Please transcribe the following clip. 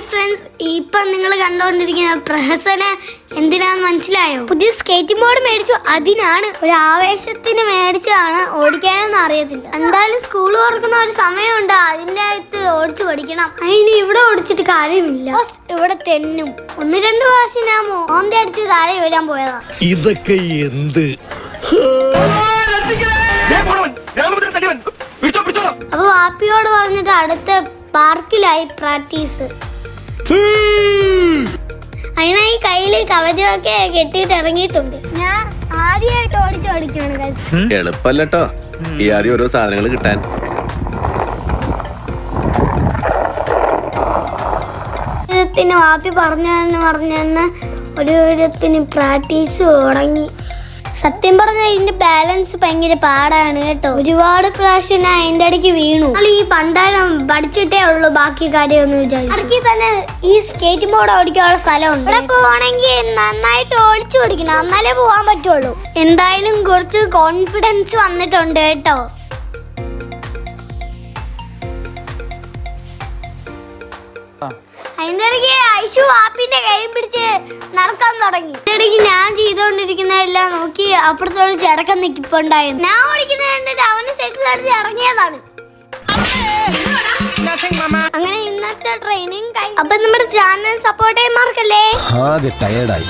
Hi friends. ഇപ്പൊ നിങ്ങൾ കണ്ടുകൊണ്ടിരിക്കുന്ന പ്രഹസന എന്തിനാന്ന് മനസ്സിലായോ? പുതിയ സ്കേറ്റിംഗ് ബോർഡ് മേടിച്ചു. അതിനാണ് ഒരു ആവേശത്തിന് മേടിച്ചാണ് ഓടിക്കാനൊന്നും അറിയത്തില്ല. എന്തായാലും സ്കൂൾ തുറക്കുന്ന ഒരു സമയമുണ്ട്. അതിന്റെ അകത്ത് ഓടിച്ചു പഠിക്കണം. അതിന് ഇവിടെ ഓടിച്ചിട്ട് കാര്യമില്ല. ഇവിടെ തെന്നും. ഒന്ന് രണ്ട് പ്രാവശ്യം ഞാൻ മോന്തി അടിച്ച് താഴെ വരാൻ പോയതാ. ഇതൊക്കെ എന്ത്? അപ്പൊ വാപ്പിയോട് പറഞ്ഞിട്ട് അടുത്ത പാർക്കിലായി പ്രാക്ടീസ്. അതിനായി കയ്യിൽ കവചമൊക്കെ കെട്ടിയിട്ട് ഇറങ്ങിയിട്ടുണ്ട്. ഞാൻ ആദ്യമായിട്ട് ഓടിച്ച് ഓടിക്കാണ്. എളുപ്പല്ലോ ഈ ആദ്യം ഓരോ സാധനങ്ങൾ കിട്ടാൻ. വിധത്തിന് വാപ്പി പറഞ്ഞു പറഞ്ഞെന്ന് ഒരു വിധത്തിന് പ്രാക്ടീസ് തുടങ്ങി. സത്യം പറഞ്ഞ ഇതിന്റെ ബാലൻസ് ഭയങ്കര പാടാണ് കേട്ടോ. ഒരുപാട് പ്രാവശ്യം ഞാൻ അതിന്റെ ഇടയ്ക്ക് വീണു. ഈ പണ്ടാരം പഠിച്ചിട്ടേ ഉള്ളൂ ബാക്കി കാര്യം ഒന്ന് വിചാരിച്ചു തന്നെ ഈ സ്കേറ്റ് ബോർഡ് ഓടിക്കാനുള്ള സ്ഥലമുണ്ട്. ഇവിടെ പോവാണെങ്കിൽ നന്നായിട്ട് ഓടിച്ചു ഓടിക്കണം. എന്നാലേ പോവാൻ പറ്റുള്ളൂ. എന്തായാലും കുറച്ച് കോൺഫിഡൻസ് വന്നിട്ടുണ്ട് കേട്ടോ. അതിന്റെ ഇടയ്ക്ക് ഐശു ആപ്പിന്റെ കൈ പിടിച്ച് നടക്കാൻ തുടങ്ങി. ചേടിക്ക് ഞാൻ ചെയ്തുകൊണ്ടിരിക്കുന്നതെല്ലാം നോക്കി അപ്പുറത്തെ ഒരു ചെടക്കം നിൽക്കിപ്പുണ്ടായിരുന്നു ഞാൻ ഓടിക്കുന്ന കണ്ടിട്ട് അവന് സൈക്കിൾ അടിച്ച് ഇറങ്ങിയതാണ്. അങ്ങനെ ഇന്നത്തെ ട്രെയിനിങ് അപ്പൊ നമ്മുടെ ചാനൽ സപ്പോർട്ട് ചെയ്യാൻ മാർക്കല്ലേ ആകെ ടയർഡായി